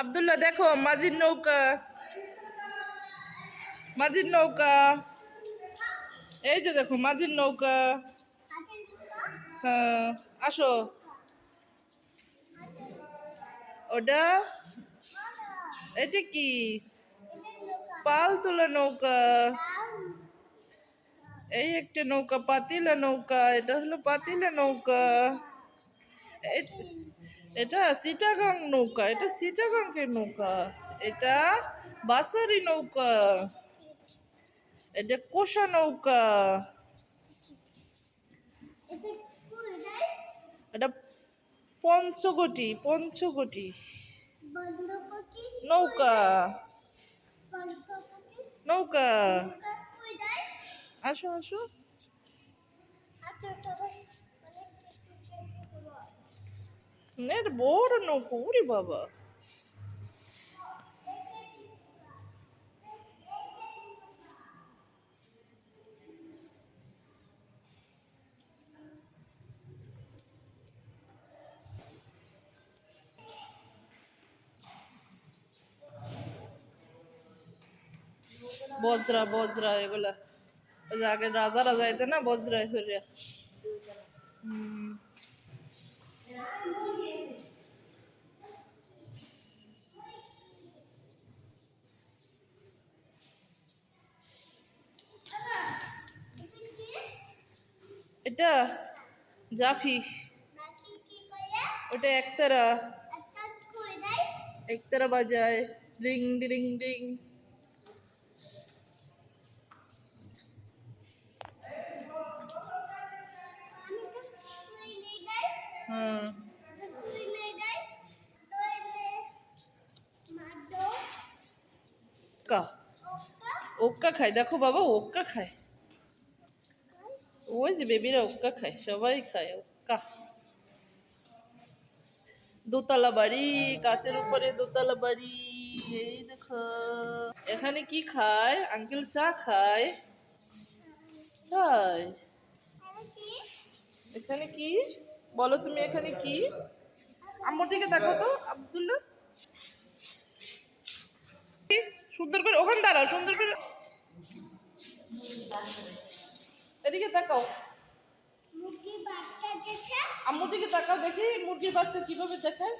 আব্দুল্লাহ, দেখো, মাঝির নৌকা। মাঝির নৌকা। এই যে দেখো, মাঝির নৌকা। হ্যাঁ আসো। ওটা? এটা কি? পাল তোলা নৌকা। এই একটা নৌকা, পাতিলা নৌকা, এটা হলো পাতিলা নৌকা। এটা সিটাগাং নৌকা, এটা সিটাগাংয়ের নৌকা, এটা বাসারি নৌকা, এটা কোষা নৌকা, এটা পঞ্চগটি পঞ্চগটি নৌকা নৌকা। আসো আসো। এটা বড় নৌকা উরি বাবা বজরা বজরা এগুলা ওই যে আগে রাজারা যাইতে না বজরা এসরিয়া হুম এটা জাফি। ওটা একতারা। একতারা বাজায়। ডিং ডিং ডিং। হ্যাঁ। ওক্কা ওক্কা খায়। দেখো বাবা ওক্কা খায়। ওই যে বেবিরা ওক্কা খায় সবাই খায় ওক্কা দোতলা বাড়ি গাছের উপরে দোতলা বাড়ি এই দেখো এখানে কি খায় আঙ্কেল চা খায় খায় এখানে কি বলো তুমি এখানে কি আম্মুর দিকে দেখো তো আব্দুল্লাহ কি? সুন্দর করে ওখানে দাঁড়াও সুন্দর করে এদিকে তাকাও। মুরগির বাচ্চা আম্মুর দিকে তাকাও দেখি মুরগির বাচ্চা কীভাবে দেখায়